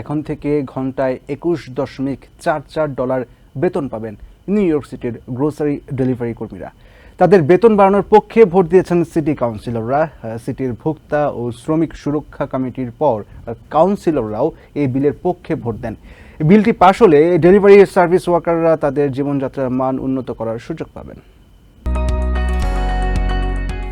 এখন থেকে ঘন্টায় একুশ দশমিক চার চার ডলার বেতন পাবেন নিউ ইয়র্ক সিটির গ্রোসারি ডেলিভারি কর্মীরা। তাদের বেতন বাড়ানোর পক্ষে ভোট দিয়েছেন সিটি কাউন্সিলররা। সিটির ভোক্তা ও শ্রমিক সুরক্ষা কমিটির পর কাউন্সিলররাও এই বিলের পক্ষে ভোট দেন। বিলটি পাশ হলে ডেলিভারি সার্ভিস ওয়ার্কাররা তাদের জীবনযাত্রার মান উন্নত করার সুযোগ পাবেন।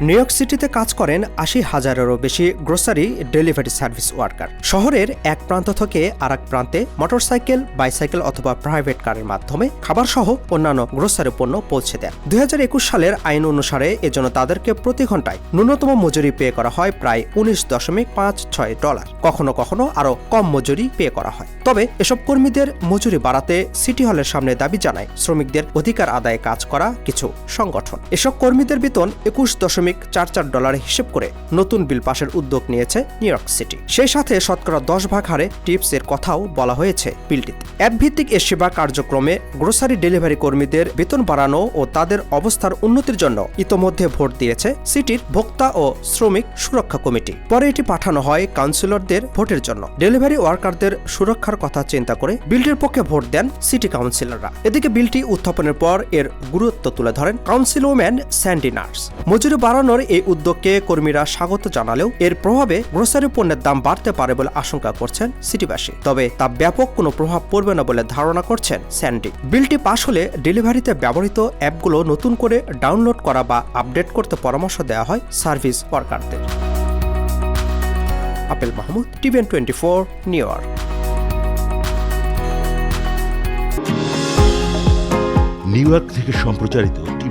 নিউ ইয়র্ক সিটিতে কাজ করেন আশি হাজারেরও বেশি গ্রোসারি ডেলিভারি সার্ভিস ওয়ার্কার শহরের এক প্রান্ত থেকে আরেক প্রান্তে মোটরসাইকেল বাইসাইকেল অথবা প্রাইভেট কারের মাধ্যমে খাবার সহ অন্যান্য গ্রোসারি পণ্য পৌঁছে দেন। দুই সালের আইন অনুসারে এজন্য তাদেরকে প্রতি ঘন্টায় ন্যূনতম মজুরি পে করা হয় প্রায় উনিশ দশমিক পাঁচ ছয় ডলার কখনো কখনো আরও কম মজুরি পে করা হয়। তবে এসব কর্মীদের মজুরি বাড়াতে সিটি হলের সামনে দাবি জানায় শ্রমিকদের অধিকার আদায়ে কাজ করা কিছু সংগঠন। এসব কর্মীদের বেতন একুশ দশমিক চার চার ডলার হিসেব করে নতুন বিল পাশের উদ্যোগ নিয়েছে নিউ ইয়র্ক সিটি। সেই সাথে শতকরা দশ ভাগ হারে টিপস এর কথাও বলা হয়েছে বিলটিতে। অ্যাপ ভিত্তিক এ সেবা কার্যক্রমে গ্রোসারি ডেলিভারি কর্মীদের বেতন বাড়ানো ও তাদের অবস্থার উন্নতির জন্য ইতোমধ্যে ভোট দিয়েছে সিটির ভোক্তা ও শ্রমিক সুরক্ষা কমিটি। পরে এটি পাঠানো হয় কাউন্সিলরদের ভোটের জন্য। ডেলিভারি ওয়ার্কারদের সুরক্ষার কথা চিন্তা করে বিলটির পক্ষে ভোট দেন সিটি কাউন্সিলররা। এদিকে বিলটি উত্থাপনের পর এর গুরুত্ব তুলে ধরেন কাউন্সিল ওম্যান স্যান্ডি নার্স। মজুরি বাড়ানোর এই উদ্যোগকে কর্মীরা স্বাগত জানালেও এর প্রভাবে গ্রোসারি পণ্যের দাম বাড়তে পারে বলে আশঙ্কা করছেন সিটিবাসী। তবে তা ব্যাপক কোনো প্রভাব পড়বে না বলে ধারণা করছেন স্যান্ডি। বিলটি পাশ হলে ডেলিভারিতে ব্যবহৃত অ্যাপগুলো নতুন করে ডাউনলোড করা বা আপডেট করতে পরামর্শ দেওয়া হয় service ওয়ার্কারদের। Apel Mahmud, TVN twenty four, New York. New York থেকে সম্প্রচারিত